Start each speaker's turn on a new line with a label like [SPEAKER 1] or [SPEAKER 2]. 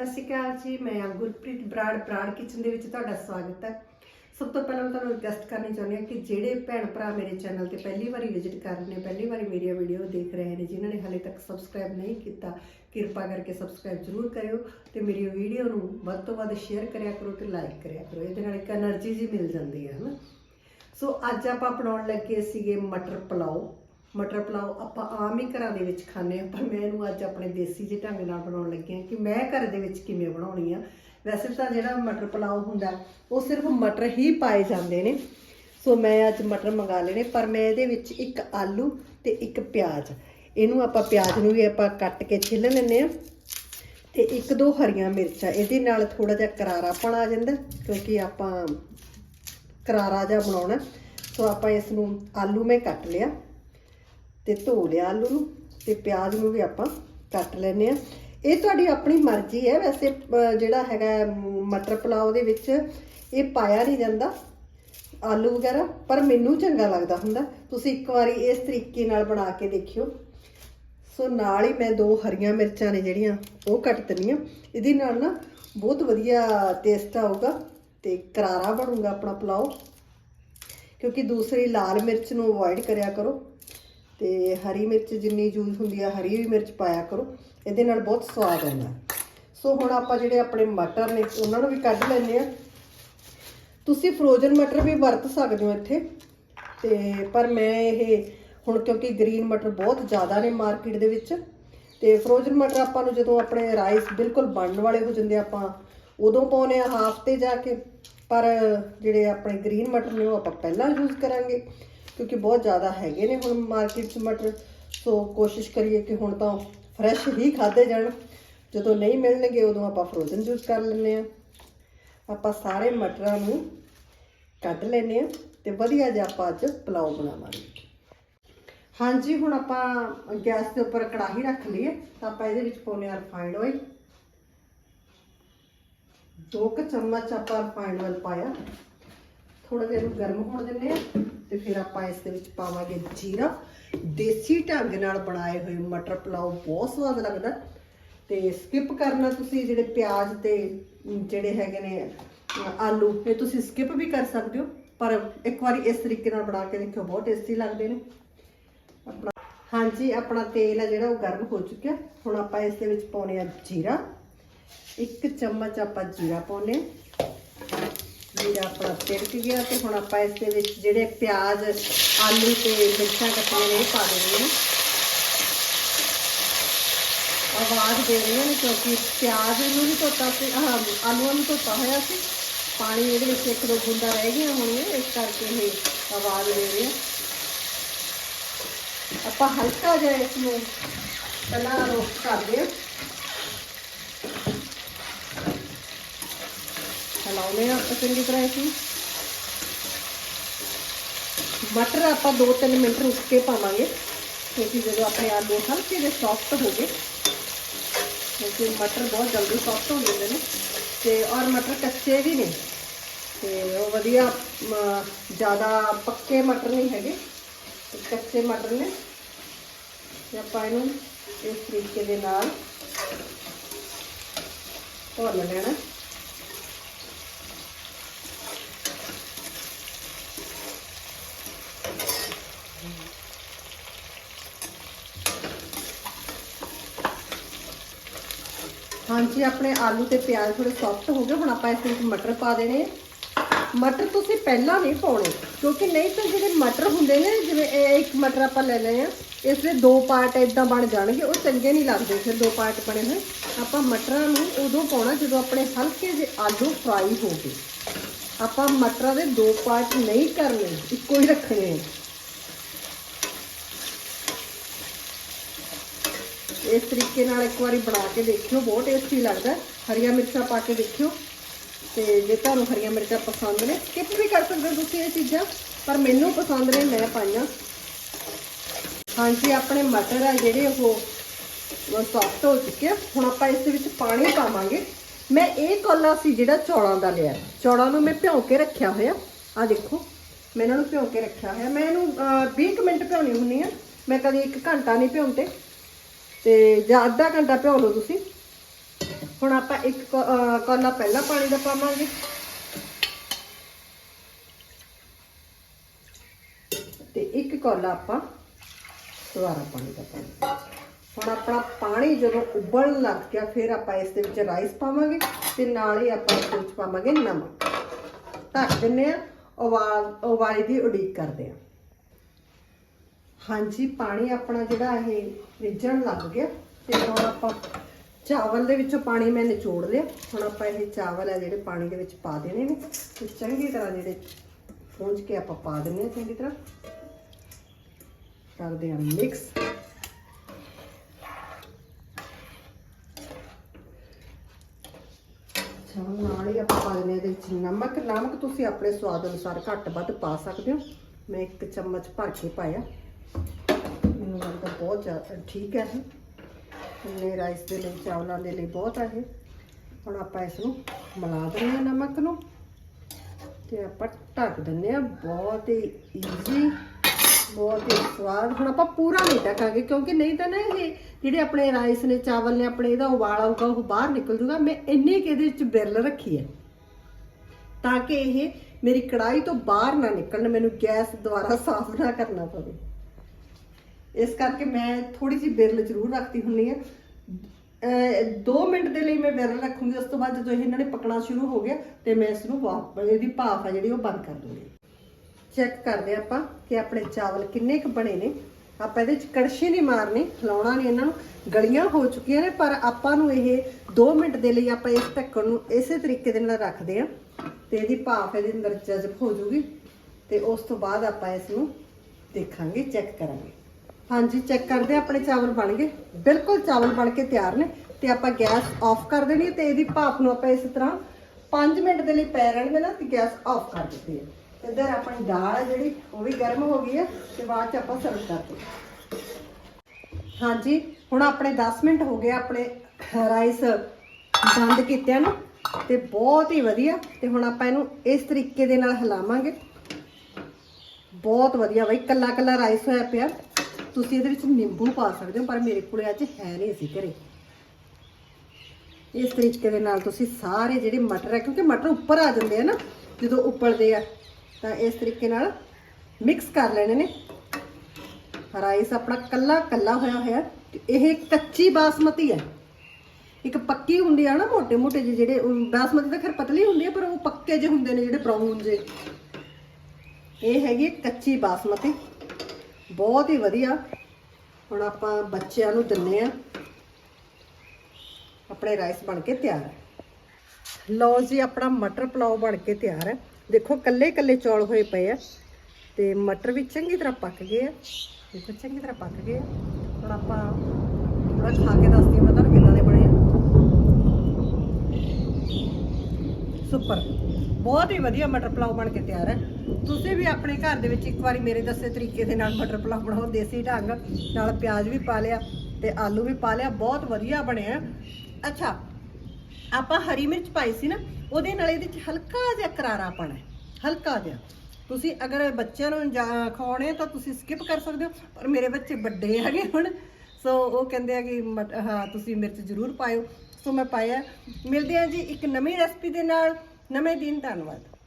[SPEAKER 1] ਸਤਿ ਸ਼੍ਰੀ ਅਕਾਲ ਜੀ, ਮੈਂ ਗੁਰਪ੍ਰੀਤ ਬਰਾੜ ਬਰਾੜ ਕਿਚਨ ਦੇ ਵਿੱਚ ਤੁਹਾਡਾ ਸਵਾਗਤ ਹੈ। ਸਭ ਤੋਂ ਪਹਿਲਾਂ ਮੈਂ ਤੁਹਾਨੂੰ ਰਿਕਵੈਸਟ ਕਰਨੀ ਚਾਹੁੰਦੀ ਹਾਂ ਕਿ ਜਿਹੜੇ ਭੈਣ ਭਰਾ ਮੇਰੇ ਚੈਨਲ ਤੇ ਪਹਿਲੀ ਵਾਰੀ ਵਿਜ਼ਿਟ ਕਰ ਰਹੇ ਨੇ, ਪਹਿਲੀ ਵਾਰੀ ਮੇਰੀਆਂ ਵੀਡੀਓ ਦੇਖ ਰਹੇ ਨੇ, ਜਿਨ੍ਹਾਂ ਨੇ ਹਾਲੇ ਤੱਕ ਸਬਸਕ੍ਰਾਈਬ ਨਹੀਂ ਕੀਤਾ, ਕਿਰਪਾ ਕਰਕੇ ਸਬਸਕ੍ਰਾਈਬ ਜ਼ਰੂਰ ਕਰਿਓ ਤੇ ਮੇਰੀ ਵੀਡੀਓ ਨੂੰ ਵੱਧ ਤੋਂ ਵੱਧ ਸ਼ੇਅਰ ਕਰਿਆ ਕਰੋ ਤੇ ਲਾਈਕ ਕਰਿਆ ਕਰੋ, ਇਹਦੇ ਨਾਲ ਇੱਕ એનર્ਜੀ ਜੀ ਮਿਲ ਜਾਂਦੀ ਹੈ, ਹਨਾ? ਸੋ ਅੱਜ ਆਪਾਂ ਬਣਾਉਣ ਲੱਗੇ ਸੀਗੇ ਮਟਰ ਪਲਾਓ। ਮਟਰ ਪਲਾਓ ਆਪਾਂ ਆਮ ਹੀ ਘਰਾਂ ਦੇ ਵਿੱਚ ਖਾਂਦੇ ਹਾਂ, ਪਰ ਮੈਂ ਇਹਨੂੰ ਅੱਜ ਆਪਣੇ ਦੇਸੀ ਜਿਹੇ ਢੰਗ ਨਾਲ ਬਣਾਉਣ ਲੱਗੀ ਹਾਂ ਕਿ ਮੈਂ ਘਰ ਦੇ ਵਿੱਚ ਕਿਵੇਂ ਬਣਾਉਣੀ ਆ। ਵੈਸੇ ਤਾਂ ਜਿਹੜਾ ਮਟਰ ਪਲਾਓ ਹੁੰਦਾ, ਉਹ ਸਿਰਫ ਮਟਰ ਹੀ ਪਾਏ ਜਾਂਦੇ ਨੇ। ਸੋ ਮੈਂ ਅੱਜ ਮਟਰ ਮੰਗਾ ਲੈਣੇ ਪਰ ਮੈਂ ਇਹਦੇ ਵਿੱਚ ਇੱਕ ਆਲੂ ਤੇ ਇੱਕ ਪਿਆਜ਼। ਇਹਨੂੰ ਆਪਾਂ ਪਿਆਜ਼ ਨੂੰ ਵੀ ਆਪਾਂ ਕੱਟ ਕੇ ਛਿੱਲ ਲੈਂਦੇ ਆ ਤੇ ਇੱਕ ਦੋ ਹਰੀਆਂ ਮਿਰਚਾਂ, ਇਹਦੇ ਨਾਲ ਥੋੜਾ ਜਿਹਾ ਕਰਾਰਾਪਣ ਆ ਜਾਂਦਾ, ਕਿਉਂਕਿ ਆਪਾਂ ਕਰਾਰਾ ਜਿਹਾ ਬਣਾਉਣਾ। ਸੋ ਆਪਾਂ ਇਸ ਨੂੰ ਆਲੂ ਮੈਂ ਕੱਟ ਲਿਆ। ਤੇ ਧੋ ਲਿਆ ਆਲੂ ਨੂੰ ਤੇ ਪਿਆਜ਼ ਨੂੰ ਵੀ ਆਪਾਂ ਕੱਟ ਲੈਨੇ ਆ ਇਹ ਤੁਹਾਡੀ ਆਪਣੀ ਮਰਜ਼ੀ ਹੈ। ਵੈਸੇ ਜਿਹੜਾ ਹੈਗਾ ਮਟਰ ਪਲਾਓ ਦੇ ਵਿੱਚ ਇਹ ਪਾਇਆ ਨਹੀਂ ਜਾਂਦਾ, ਆਲੂ ਵਗੈਰਾ, ਪਰ ਮੈਨੂੰ ਚੰਗਾ ਲੱਗਦਾ ਹੁੰਦਾ। ਤੁਸੀਂ ਇੱਕ ਵਾਰੀ ਇਸ ਤਰੀਕੇ ਨਾਲ ਬਣਾ ਕੇ ਦੇਖਿਓ। ਸੋ ਨਾਲ ਹੀ ਮੈਂ ਦੋ ਹਰੀਆਂ ਮਿਰਚਾਂ ਨੇ ਜਿਹੜੀਆਂ, ਉਹ ਕੱਟ ਤਨੀਆਂ ਇਹਦੇ ਨਾਲ ਨਾ ਬਹੁਤ ਵਧੀਆ ਟੇਸਟ ਆਊਗਾ ਤੇ ਕਰਾਰਾ ਬਣੂਗਾ ਆਪਣਾ ਪਲਾਓ। ਕਿਉਂਕਿ ਦੂਸਰੀ ਲਾਲ ਮਿਰਚ ਨੂੰ ਅਵੋਇਡ ਕਰਿਆ ਕਰੋ। ਤੇ ਹਰੀ ਮਿਰਚ ਜਿੰਨੀ ਯੂਜ਼ ਹੁੰਦੀ ਆ, ਹਰੀ ਵੀ ਮਿਰਚ ਪਾਇਆ ਕਰੋ। ਇਹਦੇ ਨਾਲ ਬਹੁਤ ਸਵਾਦ ਆਉਂਦਾ। ਸੋ ਹੁਣ ਆਪਾਂ ਜਿਹੜੇ ਆਪਣੇ ਮਟਰ ਨੇ, ਉਹਨਾਂ ਨੂੰ ਵੀ ਕੱਢ ਲੈਂਦੇ ਆ ਤੁਸੀਂ ਫਰੋਜ਼ਨ ਮਟਰ ਵੀ ਵਰਤ ਸਕਦੇ ਹੋ ਇੱਥੇ। ਤੇ ਪਰ ਮੈਂ ਇਹ ਹੁਣ ਕਿਉਂਕਿ ਗ੍ਰੀਨ ਮਟਰ ਬਹੁਤ ਜ਼ਿਆਦਾ ਨੇ ਮਾਰਕੀਟ ਦੇ ਵਿੱਚ, ਤੇ ਫਰੋਜ਼ਨ ਮਟਰ ਆਪਾਂ ਨੂੰ ਜਦੋਂ ਆਪਣੇ ਰਾਈਸ ਬਿਲਕੁਲ ਬਣਨ ਵਾਲੇ ਹੋ ਜਾਂਦੇ ਆਪਾਂ ਉਦੋਂ ਪਾਉਨੇ ਆ ਹਾਫ ਤੇ ਜਾ ਕੇ। ਪਰ ਜਿਹੜੇ ਆਪਣੇ ਗ੍ਰੀਨ ਮਟਰ ਨੇ, ਉਹ ਆਪਾਂ ਪਹਿਲਾਂ ਯੂਜ਼ ਕਰਾਂਗੇ। ਕਿਉਂਕਿ ਬਹੁਤ ਜ਼ਿਆਦਾ ਹੈਗੇ ਨੇ ਹੁਣ ਮਾਰਕੀਟ 'ਚ ਮਟਰ ਸੋ ਕੋਸ਼ਿਸ਼ ਕਰੀਏ ਕਿ ਹੁਣ ਤਾਂ ਫਰੈਸ਼ ਹੀ ਖਾਦੇ ਜਾਣ ਜਦੋਂ ਨਹੀਂ ਮਿਲਣਗੇ ਉਦੋਂ ਆਪਾਂ ਫਰੋਜ਼ਨ ਯੂਜ਼ ਕਰ ਲੈਂਦੇ ਆ ਆਪਾਂ ਸਾਰੇ ਮਟਰਾਂ ਨੂੰ ਕੱਢ ਲੈਨੇ ਆ ਤੇ ਵਧੀਆ ਜਿਹਾ ਆਪਾਂ ਅੱਜ ਪਲਾਓ ਬਣਾਵਾਂਗੇ ਹਾਂਜੀ ਹੁਣ ਆਪਾਂ ਗੈਸ ਦੇ ਉੱਪਰ ਕੜਾਹੀ ਰੱਖ ਲਈਏ ਤਾਂ ਆਪਾਂ ਇਹਦੇ ਵਿੱਚ ਪਾਉਨੇ ਆ ਰਿਫਾਈਂਡ ਆਇਲ ਦੋ ਕੁ ਚਮਚ ਆਪਾਂ ਰਿਫਾਈਂਡ ਆਇਲ ਪਾਇਆ ਥੋੜਾ ਜਿਹਾ ਇਹਨੂੰ ਗਰਮ ਹੋਣ ਦਿੰਦੇ ਆ ਤੇ ਫਿਰ ਆਪਾਂ ਇਸ ਦੇ ਵਿੱਚ ਪਾਵਾਂਗੇ ਜੀਰਾ। ਦੇਸੀ ਢੰਗ ਨਾਲ ਬਣਾਏ ਹੋਏ ਮਟਰ ਪਲਾਓ ਬਹੁਤ ਸਵਾਦ ਲੱਗਦਾ। ਤੇ ਸਕਿਪ ਕਰਨਾ ਤੁਸੀਂ ਜਿਹੜੇ ਪਿਆਜ਼ ਤੇ ਜਿਹੜੇ ਹੈਗੇ ਨੇ, ਆਲੂ, ਇਹ ਤੁਸੀਂ ਸਕਿਪ ਵੀ ਕਰ ਸਕਦੇ ਹੋ। ਪਰ ਇੱਕ ਵਾਰੀ ਇਸ ਤਰੀਕੇ ਨਾਲ ਬਣਾ ਕੇ ਦੇਖਿਓ, ਬਹੁਤ ਟੇਸਟੀ ਲੱਗਦੇ ਨੇ। ਆਪਣਾ ਹਾਂਜੀ, ਆਪਣਾ ਤੇਲ ਆ ਜਿਹੜਾ ਉਹ ਗਰਮ ਹੋ ਚੁੱਕਿਆ। ਹੁਣ ਆਪਾਂ ਇਸ ਦੇ ਵਿੱਚ ਪਾਉਣੇ ਆ ਜੀਰਾ। ਇੱਕ ਚਮਚ ਆਪਾਂ ਜੀਰਾ ਪਾਉਨੇ ਆ ਜੀਰਾ ਆਪਣਾ ਤਿੜਕ ਗਿਆ ਤੇ ਹੁਣ ਆਪਾਂ ਇਸ ਦੇ ਵਿੱਚ ਜਿਹੜੇ ਪਿਆਜ਼, ਆਲੂ ਤੇ ਮਿਰਚਾਂ ਕੱਟੀਆਂ ਨੇ ਇਹ ਪਾ ਦੇਣੀਆਂ ਆਵਾਜ਼ ਦੇ ਰਹੀਆਂ ਨੇ ਕਿਉਂਕਿ ਪਿਆਜ਼ ਨੂੰ ਵੀ ਧੋਤਾ ਸੀ ਆਲੂਆਂ ਨੂੰ ਧੋਤਾ ਹੋਇਆ ਸੀ। ਪਾਣੀ ਇਹਦੇ ਵਿੱਚ ਇੱਕ ਦੋ ਬੂੰਦਾਂ ਰਹਿ ਗਈਆਂ ਹੋਣੀਆਂ, ਇਸ ਕਰਕੇ ਇਹ ਆਵਾਜ਼ ਦੇ ਰਹੀ ਹੈ। ਆਪਾਂ ਹਲਕਾ ਜਿਹਾ ਇਸ ਨੂੰ ਪਹਿਲਾਂ ਰੋਸਟ ਕਰਦੇ ਹਾਂ। ਹਲਾਉਨੇ ਆ ਆਪਾਂ ਚੰਗੀ ਤਰ੍ਹਾਂ ਇਸ ਨੂੰ ਮਟਰ ਆਪਾਂ 2-3 ਮਿੰਟ ਰੁਕ ਕੇ ਪਾਵਾਂਗੇ ਕਿਉਂਕਿ ਜਦੋਂ ਆਪਣੇ ਆਲੂ ਹਲਕੇ ਜਿਹੇ ਸੌਫਟ ਹੋ ਗਏ ਕਿਉਂਕਿ ਮਟਰ ਬਹੁਤ ਜਲਦੀ ਸੌਫਟ ਹੋ ਜਾਂਦੇ ਨੇ ਤੇ ਔਰ ਮਟਰ ਕੱਚੇ ਵੀ ਨੇ ਤੇ ਉਹ ਵਧੀਆ ਮ, ਜ਼ਿਆਦਾ ਪੱਕੇ ਮਟਰ ਨਹੀਂ ਹੈਗੇ ਤੇ ਕੱਚੇ ਮਟਰ ਨੇ ਤੇ ਆਪਾਂ ਇਹਨੂੰ ਇਸ ਤਰੀਕੇ ਦੇ ਨਾਲ ਭੁੰਨ ਲੈਣਾ ਹਾਂਜੀ, ਆਪਣੇ ਆਲੂ ਤੇ ਪਿਆਜ਼ ਥੋੜੇ ਸੌਫਟ ਹੋ ਗਏ। ਹੁਣ ਆਪਾਂ ਇਸ ਵਿੱਚ ਮਟਰ ਪਾ ਦੇਣੇ ਆ। ਮਟਰ ਤੁਸੀਂ ਪਹਿਲਾਂ ਨਹੀਂ ਪਾਉਣੇ, ਕਿਉਂਕਿ ਨਹੀਂ ਤਾਂ ਜਿਹੜੇ ਮਟਰ ਹੁੰਦੇ ਨੇ, ਜਿਵੇਂ ਇਹ ਇੱਕ ਮਟਰ ਆਪਾਂ ਲੈ ਲਏ ਆ ਇਸ ਦੇ ਦੋ ਪਾਰਟ ਇਦਾਂ ਬਣ ਜਾਣਗੇ, ਉਹ ਚੰਗੇ ਨਹੀਂ ਲੱਗਦੇ ਫਿਰ ਦੋ ਪਾਰਟ ਬਣੇ ਹੋਏ। ਆਪਾਂ ਮਟਰਾਂ ਨੂੰ ਉਦੋਂ ਪਾਉਣਾ ਜਦੋਂ ਆਪਣੇ ਹਲਕੇ ਜਿਹੇ ਆਲੂ ਫਰਾਈ ਹੋ ਗਏ। ਆਪਾਂ ਮਟਰਾਂ ਦੇ ਦੋ ਪਾਰਟ ਨਹੀਂ ਕਰਨੇ, ਇੱਕੋ ਹੀ ਰੱਖਣੇ ਆ। ਇਸ ਤਰੀਕੇ ਨਾਲ ਇੱਕ ਵਾਰੀ ਬਣਾ ਕੇ ਦੇਖਿਓ ਬਹੁਤ ਟੇਸਟੀ ਲੱਗਦਾ। ਹਰੀਆਂ ਮਿਰਚਾਂ ਪਾ ਕੇ ਦੇਖਿਓ। ਤੇ ਜੇ ਤੁਹਾਨੂੰ ਹਰੀਆਂ ਮਿਰਚਾਂ ਪਸੰਦ ਨੇ ਸਕਿਪ ਵੀ ਕਰ ਸਕਦੇ ਹੋ ਤੁਸੀਂ ਇਹ ਚੀਜ਼ਾਂ ਪਰ ਮੈਨੂੰ ਪਸੰਦ ਨੇ ਮੈਂ ਪਾਈਆਂ। ਹਾਂਜੀ ਆਪਣੇ ਮਟਰ ਆ ਜਿਹੜੇ ਉਹ ਸੌਫਟ ਹੋ ਚੁੱਕੇ ਆ। ਹੁਣ ਆਪਾਂ ਇਸ ਦੇ ਵਿੱਚ ਪਾਣੀ ਪਾਵਾਂਗੇ। ਮੈਂ ਇਹ ਕੋਲਾ ਸੀ ਜਿਹੜਾ ਚੌਲਾਂ ਦਾ ਲਿਆ। ਚੌਲਾਂ ਨੂੰ ਮੈਂ ਭਿਉਂ ਕੇ ਰੱਖਿਆ ਹੋਇਆ। ਆ ਦੇਖੋ ਮੈਂ ਇਹਨਾਂ ਨੂੰ ਭਿਉਂ ਕੇ ਰੱਖਿਆ ਹੋਇਆ। ਮੈਂ ਇਹਨੂੰ ਅਹ, 20 ਕੁ ਮਿੰਟ ਭਿਉਣੀ ਹੁੰਨੀ ਆ। ਮੈਂ ਕਦੀ 1 ਘੰਟਾ ਨਹੀਂ ਭਿਉਂਦੇ। ਤੇ ਜਾਂ ਅੱਧਾ ਘੰਟਾ ਭਿਓ ਲਓ ਤੁਸੀਂ। ਹੁਣ ਆਪਾਂ ਇੱਕ ਕੌ- ਕੌਲਾ ਪਹਿਲਾਂ ਪਾਣੀ ਦਾ ਪਾਵਾਂਗੇ। ਤੇ ਇੱਕ ਕੌਲਾ ਆਪਾਂ ਦੁਬਾਰਾ ਪਾਣੀ ਦਾ ਪਾਵਾਂਗੇ। ਹੁਣ ਆਪਣਾ ਪਾਣੀ ਜਦੋਂ ਉਬਲਣ ਲੱਗ ਗਿਆ, ਫਿਰ ਆਪਾਂ ਇਸ ਦੇ ਵਿੱਚ ਰਾਈਸ ਪਾਵਾਂਗੇ ਤੇ ਨਾਲ ਹੀ ਆਪਾਂ ਇਸ ਦੇ ਵਿੱਚ ਪਾਵਾਂਗੇ ਨਮਕ। ਢੱਕ ਦਿੰਨੇ ਆ ਉਬਾਲ, ਉਬਾਲੀ ਦੀ ਉਡੀਕ ਕਰਦੇ ਆ ਹਾਂਜੀ, ਪਾਣੀ ਆਪਣਾ ਜਿਹੜਾ ਇਹ ਰਿੱਝਣ ਲੱਗ ਗਿਆ ਤੇ ਹੁਣ ਆਪਾਂ ਚਾਵਲ ਦੇ ਵਿੱਚੋਂ ਪਾਣੀ ਮੈਂ ਨਿਚੋੜ ਲਿਆ। ਹੁਣ ਆਪਾਂ ਇਹ ਚਾਵਲ ਆ ਜਿਹੜੇ ਪਾਣੀ ਦੇ ਵਿੱਚ ਪਾ ਦੇਣੇ ਨੇ। ਤੇ ਚੰਗੀ ਤਰ੍ਹਾਂ ਜਿਹੜੇ ਪੂੰਝ ਕੇ ਆਪਾਂ ਪਾ ਦਿੰਨੇ ਆ ਚੰਗੀ ਤਰ੍ਹਾਂ। ਕਰਦੇ ਆ ਮਿਕਸ। ਅੱਛਾ ਨਾਲ ਹੀ ਆਪਾਂ ਪਾ ਦਿੰਦੇ ਹਾਂ ਇਹਦੇ ਵਿੱਚ ਨਮਕ। ਨਮਕ ਤੁਸੀਂ ਆਪਣੇ ਸਵਾਦ ਅਨੁਸਾਰ ਘੱਟ ਵੱਧ ਪਾ ਸਕਦੇ ਹੋ। ਮੈਂ ਇੱਕ ਚਮਚ ਭਰ ਕੇ ਪਾਇਆ। ਮੈਨੂੰ ਲੱਗਦਾ ਬਹੁਤ ਜ਼ਿਆਦਾ ਠੀਕ ਹੈ ਇਹ। ਰਾਈਸ ਦੇ ਲਈ, ਚਾਵਲਾਂ ਦੇ ਲਈ ਬਹੁਤ ਹੈ ਇਹ। ਹੁਣ ਆਪਾਂ ਇਸ ਨੂੰ ਮਿਲਾ ਦਿੰਦੇ ਹਾਂ ਨਮਕ ਨੂੰ ਤੇ ਆਪਾਂ ਢੱਕ ਦਿੰਦੇ ਹਾਂ। ਬਹੁਤ ਹੀ ਈਜ਼ੀ ਬਹੁਤ ਹੀ ਸਵਾਦ। ਹੁਣ ਆਪਾਂ ਪੂਰਾ ਨਹੀਂ ਢਕਾਂਗੇ ਕਿਉਂਕਿ ਨਹੀਂ ਤਾਂ ਨਾ ਇਹ ਜਿਹੜੇ ਆਪਣੇ ਰਾਈਸ ਨੇ, ਚਾਵਲ ਨੇ, ਆਪਣੇ ਇਹਦਾ ਉਬਾਲ ਆਊਗਾ, ਉਹ ਬਾਹਰ ਨਿਕਲ ਜੂਗਾ ਮੈਂ ਇੰਨੇ ਕਿ ਇਹਦੇ ਵਿੱਚ ਬਿਰਲ ਰੱਖੀ ਹੈ ਤਾਂ ਕਿ ਇਹ ਮੇਰੀ ਕੜਾਈ ਤੋਂ ਬਾਹਰ ਨਾ ਨਿਕਲਣ, ਮੈਨੂੰ ਗੈਸ ਦੁਆਰਾ ਸਾਫ਼ ਨਾ ਕਰਨਾ ਪਵੇ। ਇਸ ਕਰਕੇ ਮੈਂ ਥੋੜੀ ਜਿਹੀ ਬਿਰਲ ਜ਼ਰੂਰ ਰੱਖਦੀ ਹੁੰਨੀ ਆ 2 ਮਿੰਟ ਦੇ ਲਈ ਮੈਂ ਬਿਰਲ ਰੱਖੂੰਗੀ, ਉਸ ਤੋਂ ਬਾਅਦ ਜਦੋਂ ਇਹਨਾਂ ਨੇ ਪਕਣਾ ਸ਼ੁਰੂ ਹੋ ਗਿਆ ਤੇ ਮੈਂ ਇਸ ਨੂੰ ਵਾਪਸ ਇਹਦੀ ਭਾਫ ਆ ਜਿਹੜੀ ਉਹ ਬੰਦ ਕਰ ਦੂੰਗੀ। ਚੈੱਕ ਕਰਦੇ ਹਾਂ ਆਪਾਂ ਕਿ ਆਪਣੇ ਚਾਵਲ ਕਿੰਨੇ ਕੁ ਬਣੇ ਨੇ। ਆਪਾਂ ਇਹਦੇ 'ਚ ਕੜਛੀ ਨਹੀਂ ਮਾਰਨੀ ਹਿਲਾਉਣਾ ਨਹੀਂ ਇਹਨਾਂ ਨੂੰ। ਗਲੀਆਂ ਹੋ ਚੁੱਕੀਆਂ ਨੇ, ਪਰ ਆਪਾਂ ਨੂੰ ਇਹ 2 ਮਿੰਟ ਦੇ ਲਈ ਆਪਾਂ ਇਸ ਢੱਕਣ ਨੂੰ ਇਸੇ ਤਰੀਕੇ ਦੇ ਨਾਲ ਰੱਖਦੇ ਆ ਤੇ ਇਹਦੀ ਭਾਫ ਇਹਦੇ ਅੰਦਰ ਜਜ਼ਬ ਹੋ ਜੂਗੀ ਤੇ ਉਸ ਤੋਂ ਬਾਅਦ ਆਪਾਂ ਇਸ ਨੂੰ ਦੇਖਾਂਗੇ, ਚੈੱਕ ਕਰਾਂਗੇ। ਹਾਂਜੀ ਚੈੱਕ ਕਰਦੇ ਹਾਂ, ਆਪਣੇ ਚਾਵਲ ਬਣ ਗਏ। ਬਿਲਕੁਲ ਚਾਵਲ ਬਣ ਕੇ ਤਿਆਰ ਨੇ ਤੇ ਆਪਾਂ ਗੈਸ ਆਫ ਕਰ ਦੇਣੀ ਹੈ ਤੇ ਇਹਦੀ ਭਾਫ ਨੂੰ ਆਪਾਂ ਇਸ ਤਰ੍ਹਾਂ 5 ਮਿੰਟ ਦੇ ਲਈ ਪੈ ਰਹਿਣ ਦੇਣਾ ਤੇ ਗੈਸ ਆਫ ਕਰ ਦਿੱਤੀ ਹੈ। ਇੱਧਰ ਆਪਣੀ ਦਾਲ ਹੈ ਜਿਹੜੀ ਉਹ ਵੀ ਗਰਮ ਹੋ ਗਈ ਹੈ ਤੇ ਬਾਅਦ ਚ ਆਪਾਂ ਸਰਵ ਕਰਦੇ ਹਾਂਜੀ ਹੁਣ ਆਪਣੇ 10 ਮਿੰਟ ਹੋ ਗਏ ਆਪਣੇ ਰਾਈਸ ਬੰਦ ਕੀਤਿਆਂ ਨੂੰ ਤੇ ਬਹੁਤ ਹੀ ਵਧੀਆ। ਤੇ ਹੁਣ ਆਪਾਂ ਇਹਨੂੰ ਇਸ ਤਰੀਕੇ ਦੇ ਨਾਲ ਹਿਲਾਵਾਂਗੇ। ਬਹੁਤ ਵਧੀਆ ਬਈ ਕੱਲਾ ਕੱਲਾ ਰਾਈਸ ਹੋਇਆ ਪਿਆ। ਤੁਸੀਂ ਇਹਦੇ ਵਿੱਚ ਨਿੰਬੂ ਪਾ ਸਕਦੇ ਹੋ, ਪਰ ਮੇਰੇ ਕੋਲ ਅੱਜ ਹੈ ਨਹੀਂ ਸੀ ਘਰੇ। ਇਸ ਤਰੀਕੇ ਦੇ ਨਾਲ ਤੁਸੀਂ ਸਾਰੇ ਜਿਹੜੇ ਮਟਰ ਹੈ ਕਿਉਂਕਿ ਮਟਰ ਉੱਪਰ ਆ ਜਾਂਦੇ ਆ ਨਾ, ਜਦੋਂ ਉੱਪਰਦੇ ਆ, ਤਾਂ ਇਸ ਤਰੀਕੇ ਨਾਲ ਮਿਕਸ ਕਰ ਲੈਣੇ ਨੇ। ਰਾਈਸ ਆਪਣਾ ਕੱਲਾ ਕੱਲਾ ਹੋਇਆ ਹੋਇਆ ਇਹ ਕੱਚੀ ਬਾਸਮਤੀ ਹੈ ਇੱਕ ਪੱਕੀ ਹੁੰਦੀ ਆ ਨਾ ਮੋٹے ਜਿਹੇ ਜਿਹੜੇ ਬਾਸਮਤੀ ਤਾਂ ਖੈਰ ਪਤਲੀ ਹੁੰਦੀ ਆ, ਪਰ ਉਹ ਪੱਕੇ ਜਿਹੇ ਹੁੰਦੇ ਨੇ, ਜਿਹੜੇ ਬਰਾਊਨ ਜੇ। ਇਹ ਹੈਗੀ ਕੱਚੀ ਬਾਸਮਤੀ। ਬਹੁਤ ਹੀ ਵਧੀਆ। ਹੁਣ ਆਪਾਂ ਬੱਚਿਆਂ ਨੂੰ ਦਿੰਨੇ ਆ ਆਪਣੇ ਰਾਈਸ ਬਣ ਕੇ ਤਿਆਰ। ਹੈ ਲਓ ਜੀ, ਆਪਣਾ ਮਟਰ ਪਲਾਓ ਬਣ ਕੇ ਤਿਆਰ ਹੈ। ਦੇਖੋ ਕੱਲੇ ਕੱਲੇ ਚੌਲ ਹੋਏ ਪਏ ਆ। ਤੇ ਮਟਰ ਵੀ ਚੰਗੀ ਤਰ੍ਹਾਂ ਪੱਕ ਗਏ ਆ। ਦੇਖੋ, ਚੰਗੀ ਤਰ੍ਹਾਂ ਪੱਕ ਗਏ ਹੁਣ ਆਪਾਂ ਥੋੜਾ ਖਾ ਕੇ ਦੱਸਦੀ ਹਾਂ ਮੈਂ ਤੁਹਾਨੂੰ ਕਿੱਦਾਂ ਦੇ ਬਣੇ ਆ। ਸੁਪਰ। ਬਹੁਤ ਹੀ ਵਧੀਆ ਮਟਰ ਪਲਾਓ ਬਣ ਕੇ ਤਿਆਰ ਹੈ। ਤੁਸੀਂ ਵੀ ਆਪਣੇ ਘਰ ਦੇ ਵਿੱਚ ਇੱਕ ਵਾਰੀ ਮੇਰੇ ਦੱਸੇ ਤਰੀਕੇ ਦੇ ਨਾਲ ਮਟਰ ਪਲਾਓ ਬਣਾਓ, ਦੇਸੀ ਢੰਗ ਨਾਲ ਪਿਆਜ਼ ਵੀ ਪਾ ਲਿਆ ਤੇ ਆਲੂ ਵੀ ਪਾ ਲਿਆ, ਬਹੁਤ ਵਧੀਆ ਬਣਿਆ। ਅੱਛਾ, ਆਪਾਂ ਹਰੀ ਮਿਰਚ ਪਾਈ ਸੀ ਨਾ, ਉਹਦੇ ਨਾਲ ਇਹਦੇ ਵਿੱਚ ਹਲਕਾ ਜਿਹਾ ਕਰਾਰਾ ਹੈ, ਹਲਕਾ ਜਿਹਾ। ਤੁਸੀਂ ਅਗਰ ਬੱਚਿਆਂ ਨੂੰ ਜਾ- ਖਵਾਉਣੇ ਤਾਂ ਤੁਸੀਂ ਸਕਿਪ ਕਰ ਸਕਦੇ ਹੋ, ਪਰ ਮੇਰੇ ਬੱਚੇ ਵੱਡੇ ਹੈਗੇ ਹੁਣ ਸੋ ਉਹ ਕਹਿੰਦੇ ਆ ਕਿ ਮਟ- ਹਾਂ, ਤੁਸੀਂ ਮਿਰਚ ਜ਼ਰੂਰ ਪਾਇਓ। ਸੋ ਮੈਂ ਪਾਇਆ। ਮਿਲਦੇ ਆ ਜੀ ਇੱਕ ਨਵੀਂ ਰੈਸਪੀ ਦੇ ਨਾਲ। ਨਵੇਂ ਦਿਨ ਧੰਨਵਾਦ।